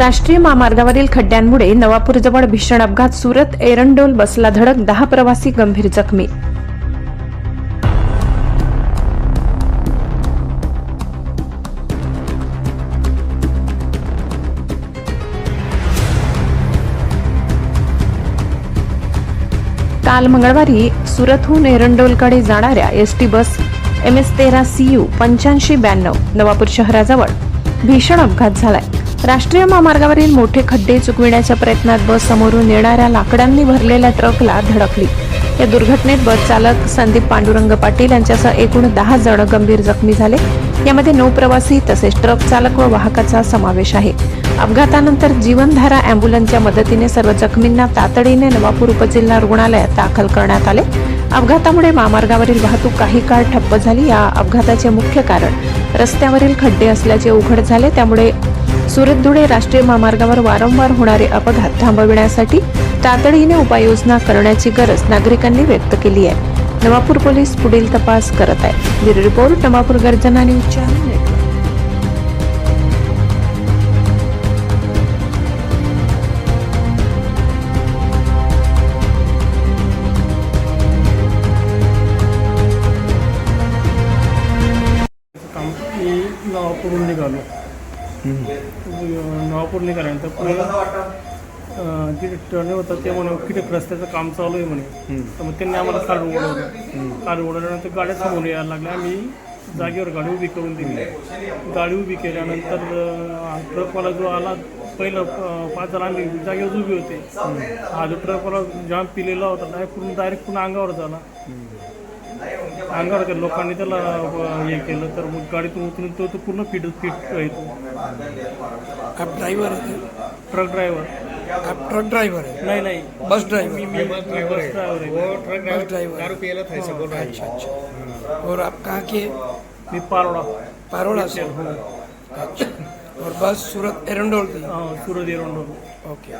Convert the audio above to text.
राष्ट्रीय महामार्गावरील खड्ड्यांमुळे नवापूरजवळ भीषण अपघात सुरत एरंडोल बसला धडक दहा प्रवासी गंभीर जखमी. काल मंगळवारी सुरतहून एरंडोलकडे जाणाऱ्या S T bus M S तेरा सी यू पंच्याऐंशी ब्याण्णव नवापूर शहराजवळ भीषण अपघात झालाय. राष्ट्रीय महामार्गावरील मोठे खड्डे चुकविण्याच्या प्रयत्नात बस समोरून येणाऱ्या लाकडांनी भरलेल्या ट्रकला धडकली. या दुर्घटनेत बस चालक संदीप पांडुरंग पाटील यांच्यासह एकूण दहा जण गंभीर जखमी झाले. यामध्ये नऊ प्रवासी तसेच ट्रक चालक व वाहकाचा समावेश आहे. अपघातानंतर जीवनधारा अँब्युलन्सच्या मदतीने सर्व जखमींना तातडीने नवापूर उपजिल्हा रुग्णालयात दाखल करण्यात आले. अपघातामुळे महामार्गावरील वाहतूक काही काळ ठप्प झाली. या अपघाताचे मुख्य कारण रस्त्यावरील खड्डे असल्याचे उघड झाले. त्यामुळे सुरत धुळे राष्ट्रीय महामार्गावर वारंवार होणारे अपघात थांबविण्यासाठी तातडीने उपाययोजना करण्याची गरज नागरिकांनी व्यक्त केली आहे. नवापूर पोलीस पुढील तपास करत आहे ब्युरो रिपोर्ट नवापूर गर्जना न्यूज चॅनल काम मी नावापुरून निघालो. अं, नवापूर निघाल्यानंतर पुढे अं, जिथे टर्न होतं ते म्हणे किती रस्त्याचं काम चालू आहे म्हणे. तर मग त्यांनी आम्हाला काढून उडवलं काढून उडवल्यानंतर गाड्या समोर यायला लागल्या. आम्ही जागेवर गाडी उभी करून दिली. गाडी उभी केल्यानंतर ट्रकवाला जो आला पहिलं पाच जण आम्ही जागेवर उभी होते. हा जो ट्रकवाला जेव्हा पिलेला होता डायरेक्ट पूर्ण डायरेक्ट पुन्हा अंगावर झाला. अंगावर लोकांनी त्याला हे केलं तर मग गाडीतून उतरून तो तो पूर्ण फिट फिट येतो आप ड्राइवर है ट्रक ड्रायव्हर आप ट्रक ड्राइवर है नाही नाही. बस ड्राइवर मी मी बस ड्रायव्हर ड्राइवर अच्छा अच्छा. और आप कहाँ के? मी पारोडा पारोड़ा से? अच्छा. और बस सूरत एरंडोल की अ, सुरत एरंडोल. ओके